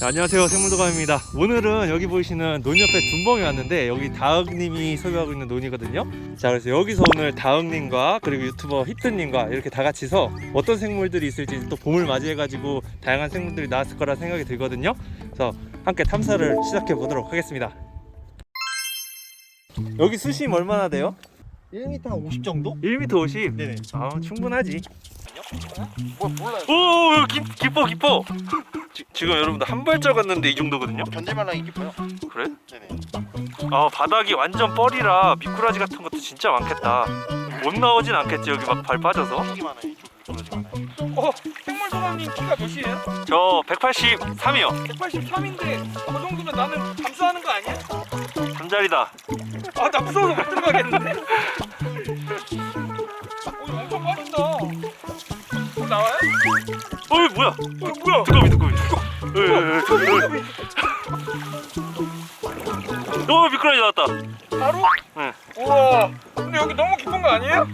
네, 안녕하세요. 생물도감입니다. 오늘은 여기 보이시는 논 옆에 둔벙이 왔는데 여기 다흑님이 소유하고 있는 논이거든요. 자 그래서 여기서 오늘 다흑님과 그리고 유튜버 히트님과 이렇게 다 같이서 어떤 생물들이 있을지 또 봄을 맞이해 가지고 다양한 생물들이 나왔을 거라 생각이 들거든요. 그래서 함께 탐사를 시작해 보도록 하겠습니다 여기 수심 얼마나 돼요? 1m 한50 정도? 1m 50? 네네. 아 충분하지 뭐 몰라요. 오 여기 깊, 깊어 깊어 지, 지금 여러분들 한 발짝 왔는데 이 정도거든요 견딜만하게 깊어요. 그래? 네네. 아 바닥이 완전 뻘이라 미꾸라지 같은 것도 진짜 많겠다 못 나오진 않겠지 여기 막 발 빠져서 되게 많아요. 이쪽 미끄러지 많아요. 어, 생물도감님 키가 몇이에요? 저 183이요 183인데 그 정도면 나는 잠수하는 거 아니야? 잠자리다 아, 나 무서워서 못 들어가겠는데? 어, 이거 엄청 빠진다. 어, 나와요? 어이 뭐야 어, 뭐야? 두꺼비 두꺼비 어이, 어이, 어이, 어이. 어 미꾸라지 나왔다 바로? 응. 우와. 근데 여기 너무 깊은 거 아니에요?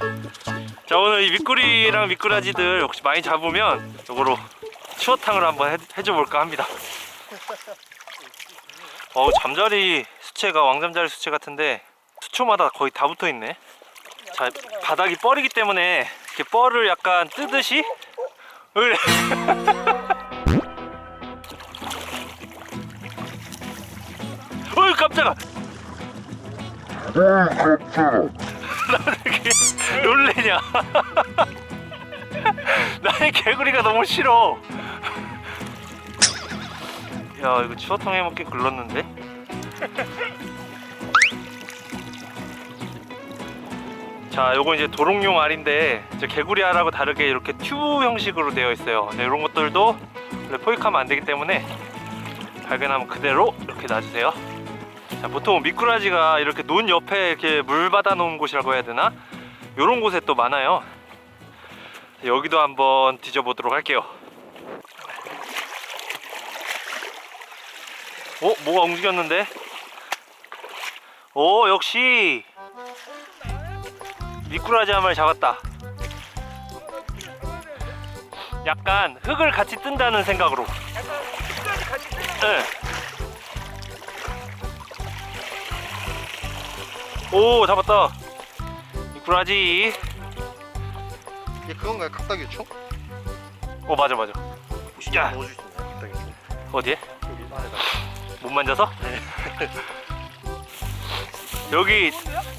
자 오늘 이 미꾸리랑 미꾸라지들 혹시 많이 잡으면 이거로 추어탕을 한번 해, 해줘 볼까 합니다 어 잠자리 수채가 왕잠자리 수채 같은데 수초마다 거의 다 붙어 있네. 자 바닥이 뻘이기 때문에 이렇게 뻘을 약간 뜨듯이. 어이 깜짝아! 놀래냐? 나의 개구리가 너무 싫어. 야 이거 추어탕 해먹기 글렀는데 자 요거 이제 도롱뇽 알인데 이제 개구리 알하고 다르게 이렇게 튜브 형식으로 되어 있어요. 네, 이런 것들도 원래 포획하면 안 되기 때문에 발견하면 그대로 이렇게 놔주세요. 자 보통 미꾸라지가 이렇게 논 옆에 이렇게 물 받아 놓은 곳이라고 해야 되나? 요런 곳에 또 많아요. 여기도 한번 뒤져보도록 할게요. 어? 뭐가 움직였는데? 오 역시 미꾸라지 한 마리 잡았다 약간 흙을 같이 뜬다는 생각으로 네. 오 잡았다 미꾸라지 이게 그건가요? 각다기 유충? 어 맞아 맞아 야. 넣어줄 수 있나요? 각다기 유충. 어디에? 여기 안에다. 못 만져서? 여기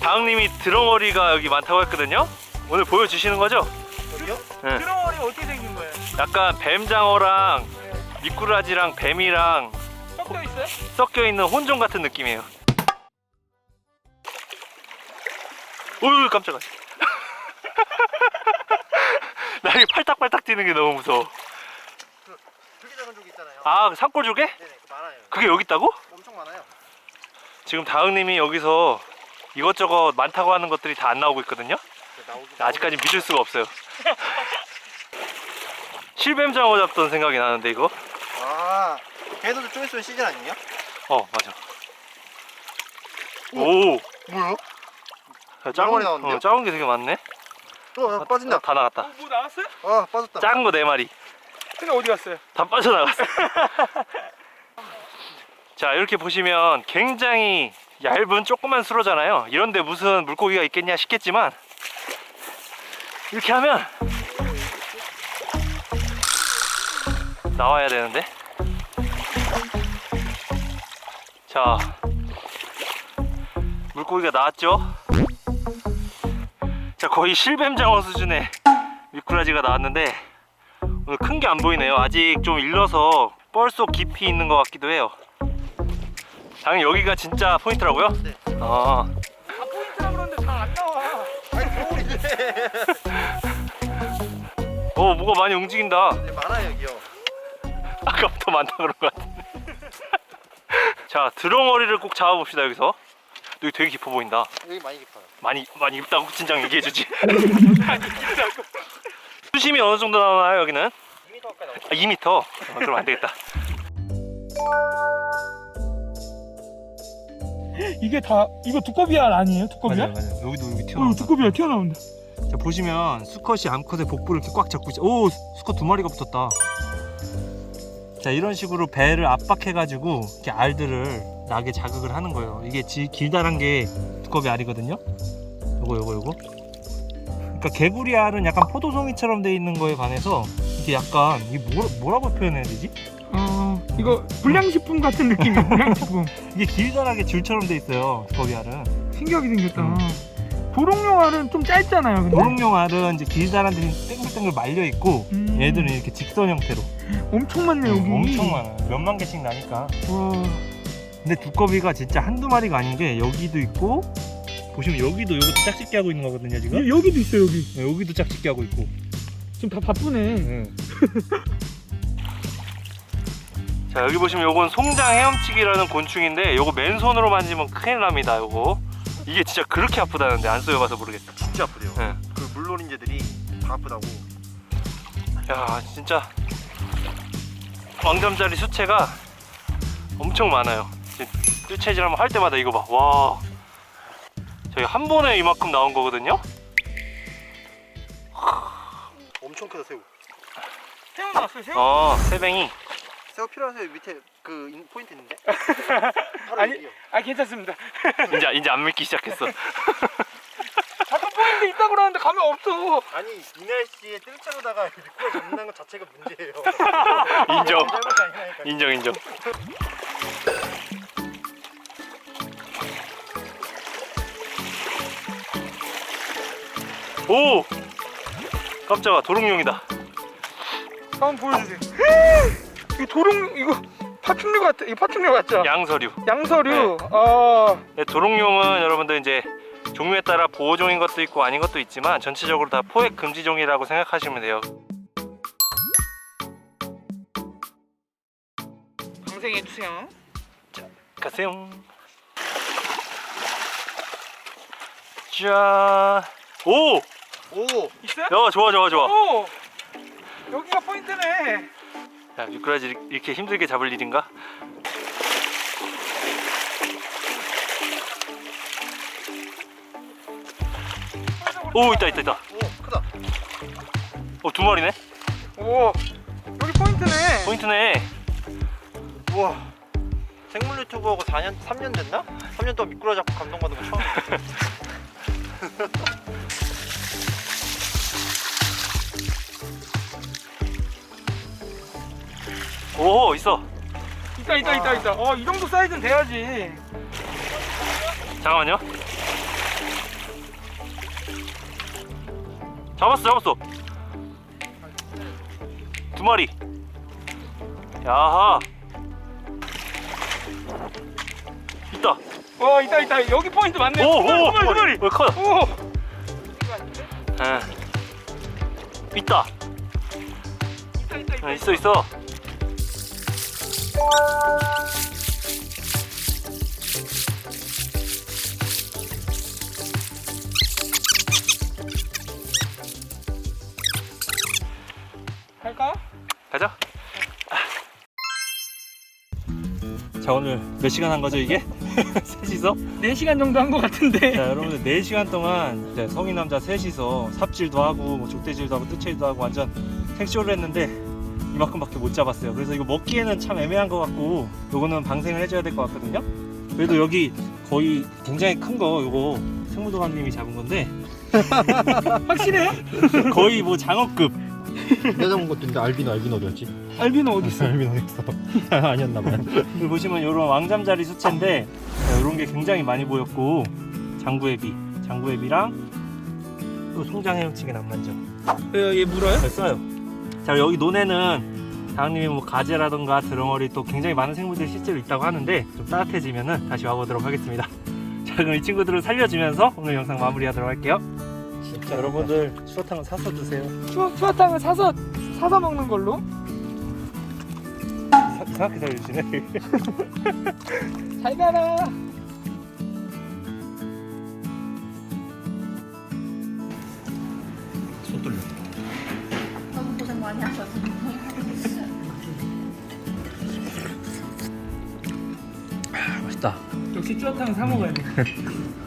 다흥님이 드렁어리가 여기 많다고 했거든요 오늘 보여주시는 거죠? 여기요? 네. 드렁어리 어떻게 생긴 거예요? 약간 뱀장어랑 미꾸라지랑 뱀이랑 섞여 있어요? 섞여 있는 혼종 같은 느낌이에요. 어우 깜짝아. 나 이게 팔딱팔딱 뛰는 게 너무 무서워. 되게 작은 조개 있잖아요. 아 산골 조개? 네네. 그 많아요. 그게 여기 있다고? 엄청 많아요. 지금 다흥님이 여기서 이것저것 많다고 하는 것들이 다 안 나오고 있거든요. 그 나오기. 아직까지 믿을 수가 없어요. 실뱀 장어 잡던 생각이 나는데 이거? 아, 걔도 좀 있으면 시즌 아니에요? 어 맞아. 오, 뭐야? 야, 마리 작은, 나왔는데요? 어, 작은 게 되게 많네. 어, 야, 빠진다. 다 나갔다. 어, 뭐 나왔어요? 아, 빠졌다. 작은 거 네 마리. 근데 어디 갔어요? 다 빠져나갔어. 자, 이렇게 보시면 굉장히 얇은 조그만 수로잖아요. 이런데 무슨 물고기가 있겠냐 싶겠지만 이렇게 하면 나와야 되는데. 자, 물고기가 나왔죠? 자, 거의 실뱀장어 수준의 미꾸라지가 나왔는데 오늘 큰 게 안 보이네요. 아직 좀 일러서 뻘 속 깊이 있는 것 같기도 해요. 당연히 여기가 진짜 포인트라고요? 네. 아, 아, 포인트라 그러는데 잘 안 나와. 아니, 겨울인데. 어, 뭐가 많이 움직인다. 네, 많아요, 여기요. 아까부터 많다 그런 것 같은데. 자, 드렁어리를 꼭 잡아봅시다 여기서. 여기 되게 깊어 보인다. 여기 많이 깊어요. 많이 많이 깊다고 진작 얘기해주지. 수심이 어느 정도 나오나요 여기는? 2m 가까이 나와. 아, 2m. 어, 그럼 안 되겠다. 이게 다 이거 두꺼비 알 아니에요? 두꺼비 맞아요 알? 맞아요 여기도 여기 어, 튀어나온다 두꺼비 알 튀어나온다. 자 보시면 수컷이 암컷의 복부를 이렇게 꽉 잡고 있어 오 수컷 두 마리가 붙었다 자 이런 식으로 배를 압박해가지고 이렇게 알들을 나게 자극을 하는 거예요 이게 지, 길다란 게 두꺼비 알이거든요 요거 요거 요거 그러니까 개구리 알은 약간 포도송이처럼 돼 있는 거에 반해서 이게 약간 이게 뭐, 뭐라고 표현해야 되지? 어 이거 불량식품 같은 느낌이야. 불량식품. 이게 길다랗게 줄처럼 돼 있어요 두꺼비 알은 신기하게 생겼다. 음. 도롱뇽 알은 좀 짧잖아요. 근데 도롱뇽 알은 이제 길다란 데 땡글땡글 말려 있고 음. 얘들은 이렇게 직선 형태로 엄청 많네 여기. 엄청 많아요 몇만 개씩 나니까 와. 근데 두꺼비가 진짜 한두 마리가 아닌 게 여기도 있고 보시면 여기도 이것도 짝짓기 하고 있는 거거든요 지금 여- 여기도 있어 여기. 네, 여기도 짝짓기 하고 있고 지금 다 바쁘네. 자 여기 보시면 요건 송장 헤엄치기라는 곤충인데 요거 맨손으로 만지면 큰일 납니다 요거 이게 진짜 그렇게 아프다는데 안 써봐서 모르겠다 진짜 아프대요. 네. 그 물놀이인재들이 다 아프다고. 야 진짜 왕점짜리 수채가 엄청 많아요 지금 뜰채질 한번 할 때마다 이거 봐와 저희 한 번에 이만큼 나온 거거든요 엄청 크다 새우. 새우 나왔어요 새우. 어 새뱅이 새우 필요하세요? 밑에 그 인- 포인트 있는데? 바로 아니. 여기요. 아 괜찮습니다. 이제 이제 안 믿기 시작했어 잠깐 포인트 있다 그러는데 가면 없어. 아니 이 날씨에 뜰채로다가 미꾸라 잡는 것 자체가 문제예요. 인정 잘못이 아니라니까. 인정 인정 오 깜짝아 도롱뇽이다 한번 보여주세요. 이 도롱 이거 파충류 같아. 이거 파충류 같죠? 양서류 양서류. 아 네, 도롱뇽은 여러분들 이제 종류에 따라 보호종인 것도 있고 아닌 것도 있지만 전체적으로 다 포획 금지종이라고 생각하시면 돼요 방생해 주세요. 가세요 짠 오! 오 있어요? 야 좋아 좋아 좋아 오 여기가 포인트네. 야 미꾸라지 이렇게 힘들게 잡을 일인가? 오 있다 있다 있다 오 크다. 어 두 마리네 오 여기 포인트네. 포인트네 우와. 생물 유튜버하고 4년 3년 됐나? 3년 동안 미꾸라 잡고 감동받은 거 처음이에 오 있어 있다 있다 있다 있다. 어 이 정도 사이즈는 돼야지. 잠깐만요 잡았어 잡았어 두 마리 야하 있다 어 있다 있다 여기 포인트 맞네. 오오 두 마리 두 마리. 왜 커? 오 예. 있다 있다 있다 있다. 아, 있어 있어 갈까? 가자 자 오늘 몇 시간 한 거죠 이게? 셋이서? 4시간 정도 한 것 같은데. 자 여러분들 4시간 동안 이제 성인 남자 셋이서 삽질도 하고 뭐 족대질도 하고 뜰채질도 하고 완전 생쇼를 했는데 이만큼밖에 못 잡았어요 그래서 이거 먹기에는 참 애매한 것 같고 요거는 방생을 해줘야 될 것 같거든요 그래도 여기 거의 굉장히 큰 거 요거 생무도감님이 잡은 건데 확실해? 거의 뭐 장어급 내가 잡은 것도 있는데 알비노 알비노 어디였지? 알비노 어디 있어? 알비노 어디 있어 아니었나 봐요. 여기 보시면 이런 왕잠자리 수채인데 이런 게 굉장히 많이 보였고 장구애비 장구애비랑 또 송장 헤엄치기 낭만죠 얘, 얘 물어요? 됐어요. 자 여기 논에는 다은님이 뭐 가재라던가 드렁어리 또 굉장히 많은 생물들이 실제로 있다고 하는데 좀 따뜻해지면은 다시 와보도록 하겠습니다. 자 그럼 이 친구들을 살려주면서 오늘 영상 마무리하도록 할게요. 자 여러분들 추어탕은 사서 드세요. 추어, 추어탕을 사서 사서 먹는 걸로? 사, 이상하게 살려주시네. 잘 가라. 하셨어. 맛있다. 역시 쭈어탕 사 먹어야 돼